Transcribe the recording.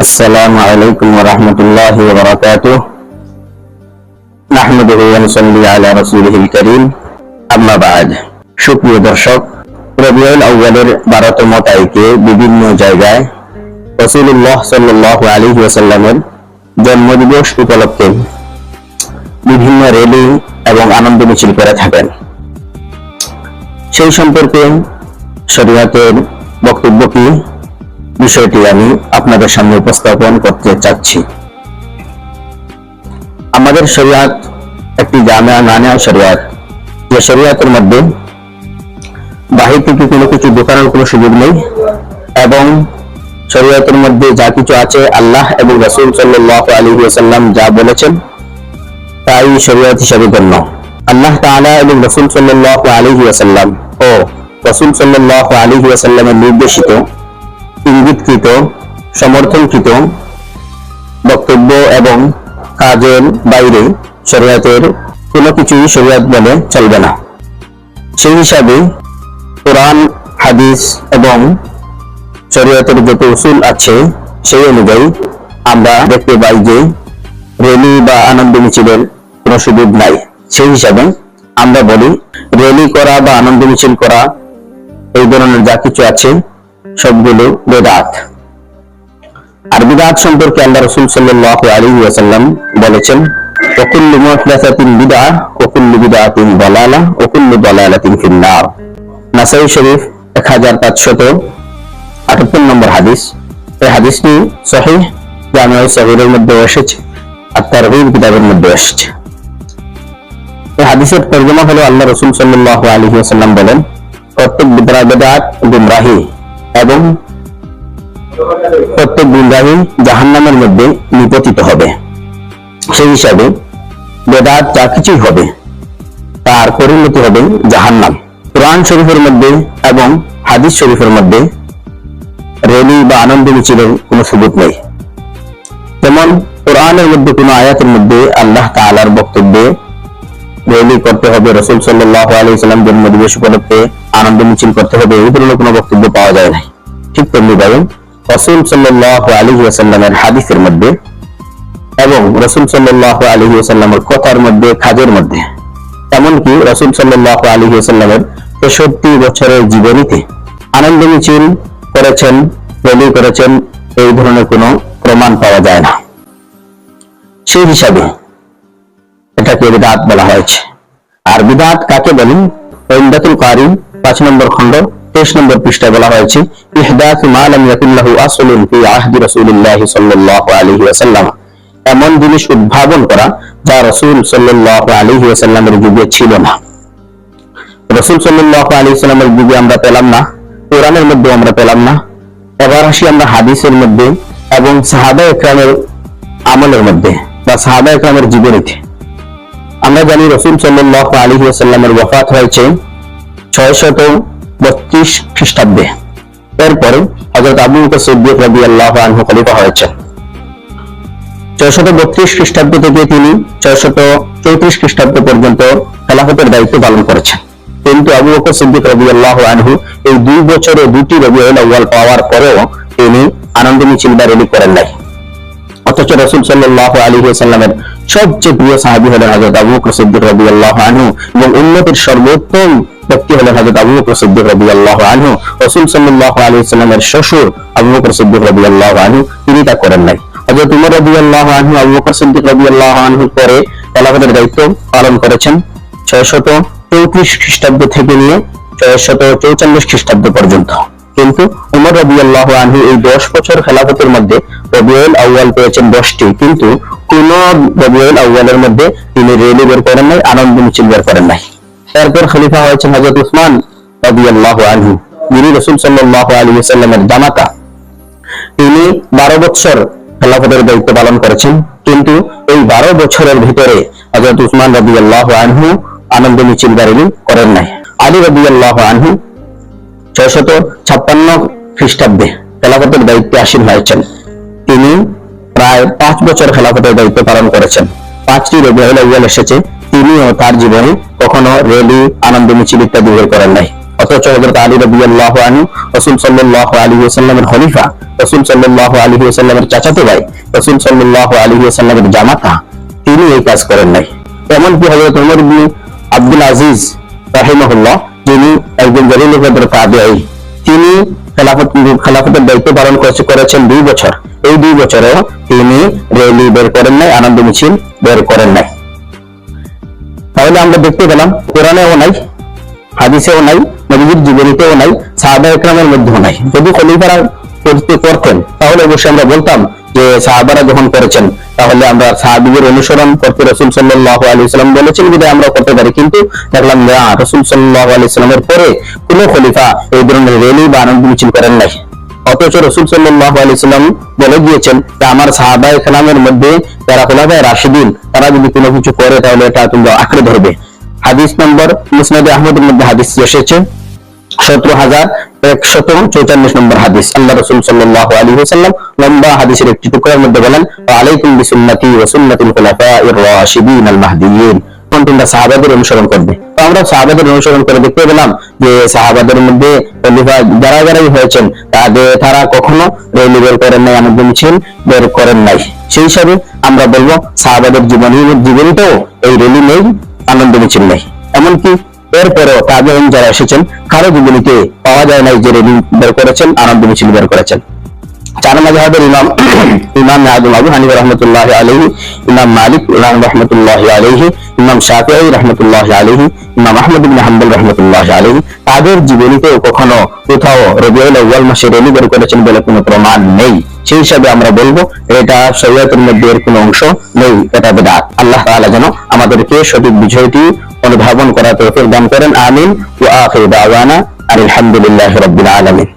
السلام عليكم ورحمة الله وبركاته نحمده ونصلي على رسوله الكريم أما بعد সুপ্রিয় দর্শক রবিউল আউ্বালের বারোতম তারিখে বিভিন্ন জায়গায় রসুল্লাহ সাল্লাহ আলী ওয়াসাল্লামের জন্মদিবস উপলক্ষে বিভিন্ন র্যালি এবং আনন্দ মিছিল করে থাকেন সেই সম্পর্কে শরীয়তের বক্তব্য কি বিষয়টি আমি আপনাদের সামনে উপস্থাপন করতে চাচ্ছি। আমাদের শরিয়াত একটি জামিয়া নানিয়া শরিয়াত। যে শরিয়াতের মধ্যে বাহির থেকে কোনো কিছু ঢোকানোর কোনো সুযোগ নেই এবং শরিয়াতের মধ্যে যা কিছু আছে আল্লাহ এবং রসুল সাল্লাহ আলী সাল্লাম যা বলেছেন তাই শরিয়াত হিসাবে গণ্য। আল্লাহ তাআলা এবং রসুল সাল্লাহ আলী সাল্লাম ও রসুল সাল্লাহ আলী সাল্লামের নির্দেশিত ইঙ্গিতকৃত, সমর্থনকৃত বক্তব্য এবং কাজের বাইরে শরিয়াতের কোনো কিছুই শরিয়াত বলে চলবে না। সেই হিসাবে কোরআন, হাদিস এবং শরিয়তের যত উসুল আছে, সেই অনুযায়ী আমরা দেখতে পাই যে রেলি বা আনন্দ মিছিলের কোনো সুযোগ নাই। সেই হিসাবে আমরা বলি, রেলি করা বা আনন্দ মিছিল করা এই ধরনের যা কিছু আছে সবগুলো বেদাত আর বিদাত সম্পর্কে আল্লাহ রসুল সাল্লাহ আলী ওয়াসাল্লাম বলেছেন وكل محدثة بدعة وكل بدعة ضلالة وكل ضلالة في النار নাসাই শরীফ এক হাজার পাঁচশত আটাত্তর নম্বর হাদিস এই হাদিসটি সহিহ জামিয়া সহিরের মধ্যে এসেছে আর তারহিব কিতাবের মধ্যে এসেছে এই হাদিসের তর্জমা হলো আল্লাহ রসুল সাল্লাহ আলী ওয়াসাল্লাম বলেন প্রত্যেক বিদ্রা বেদাত গুমরাহি এবং প্রত্যেক গুমরাহি জাহান্নামের মধ্যে নিপতিত হবে। সেই হিসাবে বেদাত যা কিছুই হবে, তার পরিণতি হবে জাহান্নাম। কোরআন শরীফের মধ্যে এবং হাদিস শরীফের মধ্যে রেলি বা আনন্দ মিছিলের কোনো সুযোগ নেই। যেমন কোরআনের মধ্যে কোনো আয়াতের মধ্যে আল্লাহ তাআলার বক্তব্যে রেলি করতে হবে, রসুল সাল্লাহ আলাইসাল্লাম জন্মদিবস উপলক্ষে আনন্দ মিছিল করতে হবে, এই ধরনের কোনো বক্তব্য পাওয়া যায় না ঠিক তেমনি ভাবে রসুল সাল্লাহ আলী হাদিসের মধ্যে এবং রসুল সাল্লাহ আলী কথার মধ্যে কাজের মধ্যে, এমনকি রসুল সাল্লাহ আলী আসাল্লামের তেষট্টি বছরের জীবনীতে আনন্দ মিছিল করেছেন রেলি করেছেন, এই ধরনের কোনো প্রমাণ পাওয়া যায় না। সেই হিসাবে এটাকে বিদাত বলা হয়েছে? আর বিদাত কাকে বলেন? ওইন্দাতুল কারিম, পাঁচ নম্বর খণ্ড, তেইশ নম্বর পৃষ্ঠায় বলা হয়েছে, ইহদাত মা লাম ইয়াকুল্লাহু আসলুন ফি আহদি রাসূলিল্লাহি সাল্লাল্লাহু আলাইহি ওয়াসাল্লাম। এমন জিনিস উদ্ভাবন করা যা রাসূল সাল্লাল্লাহু আলাইহি ওয়াসাল্লামের যুগে ছিল না। রাসূল সাল্লাল্লাহু আলাইহি ওয়াসাল্লামের যুগে আমরা পেলাম না, কোরআনের মধ্যে আমরা পেলাম না, এবার আসি আমরা হাদিসের মধ্যে এবং সাহাবা একরামের আমলের মধ্যে বা সাহাবা একরামের জীবনীতে। আমরা জানি রসুল সাল্লাহ আলী সাল্লামের ওয়াফাত হয়েছে ছয় শত বত্রিশ খ্রিস্টাব্দে। এরপরে হজরত আবু বকর সিদ্দিক রবি আল্লাহ আনহু খলিফা হয়েছেন ছয়শত বত্রিশ খ্রিস্টাব্দ থেকে তিনি ছয়শত চৌত্রিশ খ্রিস্টাব্দ পর্যন্ত খেলাফতের দায়িত্ব পালন করেছেন। কিন্তু আবু বকর সিদ্দিক রবি আল্লাহ আনহু এই দুই বছরে দুটি রবি আউ্বাল পাওয়ার পরেও তিনি আনন্দ মিছিল বা রেলি করেন নাই। অথচ রসুল সাল্লাহ আলী সাল্লামের সবচেয়ে প্রিয় সাহাবি হলেন হাজরত আবু বকর রবি আল্লাহ আনহু এবং উন্নতির সর্বোত্তম ব্যক্তি হলেন হাজরত আবু বকর রবি আল্লাহ আনহু। রসুল সাল্লাহ আলী সাল্লামের শ্বশুর আবু বকর রবি আল্লাহ আনহু, তিনি তা করেন নাই। হজরত উমর রবি আল্লাহ আনহু, আবু বকর রবি আল্লাহ আনহু পরে খেলাফতের দায়িত্ব পালন করেছেন ছয়শত চৌত্রিশ খ্রিস্টাব্দ থেকে নিয়ে ছয়শত চৌচল্লিশ খ্রিস্টাব্দ পর্যন্ত। কিন্তু উমর রবি আল্লাহ আনহু এই দশ বছর খেলাফতের মধ্যে রবিউল আউ্য়াল পেয়েছেন দশটি, কিন্তু কোন রবিউল আউ্য়ালের মধ্যে তিনি রেলি বের করেন নাই, আনন্দ মিছিল বের করেন নাই। এরপর খলিফা হয়েছেন হজরত উসমান রবি আল্লাহ আনহু। যিনি রসুল সাল্লাহ আলী সাল্লামের জামাতা। তিনি বারো বছর খেলাফতের দায়িত্ব পালন করেছেন, কিন্তু এই বারো বছরের ভিতরে হজরত উসমান রবি আল্লাহ আনহু আনন্দ মিছিল করেন নাই। আলী রবি আল্লাহ আনহু ছয়শত ছাপ্পান্ন খ্রিস্টাব্দে খেলাফতের দায়িত্বে আসীন হয়েছেন। তিনি প্রায় পাঁচ বছর খেলাফতের দায়িত্ব পালন করেছেন। পাঁচটি রবিউল আউ্য়াল এসেছে। তিনিও তার জীবনে কখনো রেলি, আনন্দ, মিছিল ইত্যাদি বের করেন নাই। অথচ হযরত আলী রাদিয়াল্লাহু আনহু, রাসূল সাল্লাল্লাহু আলাইহি ওয়াসাল্লামের খলিফা, রাসূল সাল্লাল্লাহু আলাইহি ওয়াসাল্লামের চাচাতো ভাই, রাসূল সাল্লাল্লাহু আলাইহি ওয়াসাল্লামের জামাতা, তিনি এই কাজ করেন নাই। এমনকি হযরত ওমর ইবনে আব্দুল আজিজ, রাহিমাহুল্লাহ, যিনি একজন জলিল তাবিঈ তিনি খেলাফত খেলাফতের দায়িত্ব পালন করেছে করেছেন দুই বছর। এই দুই বছরেও তিনি রেলি বের করেন নাই, আনন্দ মিছিল বের করেন নাই। তাহলে আমরা দেখতে পেলাম, কোরআনেও নাই, হাদিসেও নাই, নবীজির জীবনীতেও নাই সাহাবা মধ্যেও নাই। যদি খলিফারা করতে করতেন তাহলে অবশ্যই আমরা বলতাম যে সাহাবারা যখন করেছেন, তাহলে আমরা সাহাবিদের অনুসরণ করতে রসুল সাল্লাহ আলী সাল্লাম বলেছেন বিধায় আমরা করতে পারি। কিন্তু দেখলাম, না, রসুল সাল্লাহ আলী সাল্লামের পরে কোন খলিফা এই ধরনের র্যালি বা আনন্দ মিছিল করেন নাই। অথচ রসুল সাল্লাহ আলী সাল্লাম বলে গিয়েছেন যে, আমার সাহাবা একরামের মধ্যে যারা খোলাফায় রাশিদিন, তারা যদি কোনো কিছু করে, তাহলে এটা তোমরা আঁকড়ে ধরবে। হাদিস নম্বর, মুসনাদে আহমদের মধ্যে হাদিস এসেছে। সতেরো হাজার একশত চৌচল্লিশ নম্বর হাদিস। আল্লাহ রসুল সাল্লাহ আলী সাল্লাম লম্বা হাদিসের একটি টুকরার মধ্যে বলেন, আলাইকুম বিসুন্নতি ও সুন্নাতিল খুলাফা রাশিদিন আল মাহদিয়িন তখন সাহাবাদের অনুসরণ করবে। তো আমরা সাহাবাদের অনুসরণ করে দেখতে পেলাম যে সাহাবাদের মধ্যে খলিফা যারা যারাই হয়েছেন, তাদের তারা কখনো রেলি বের করেন নাই আনন্দ মিছিল বের করেন নাই। সেই হিসাবে আমরা বলব, সাহাবাদের জীবনী জীবনীতেও এই রেলি নেই, আনন্দ মিছিল নেই। এমনকি এরপরেও তাবেইন যারা এসেছেন, কারও জীবনীতে পাওয়া যায় নাই যে রেলি বের করেছেন, আনন্দ মিছিল বের করেছেন। চার মাযহাবের ইমাম ইমাম আদম আবু হানিফা রাহমাতুল্লাহ আলাইহি, ইমাম মালিক রাহমাতুল্লাহ আলাইহি, ইমাম শাফিঈ রাহমাতুল্লাহ আলাইহি, ইমাম আহমদ ইবনে হাম্বল রাহমাতুল্লাহ আলাইহি, তাদের জীবনীতেও কখনো কোথাও রবিউল আউয়াল মাসে রেলি বের করেছেন বলে কোনো প্রমাণ নেই। সেই হিসাবে আমরা বলব, এটা শরীয়তের মধ্যে এর কোনো অংশ নেই, এটা বেদাত। আল্লাহ তাআলা যেন আমাদেরকে সঠিক বিষয়টি অনুধাবন করার তৌফিক দান করেন আমিন ওয়া আখির দাওয়ানা আলহামদুলিল্লাহি রাব্বিল আলামিন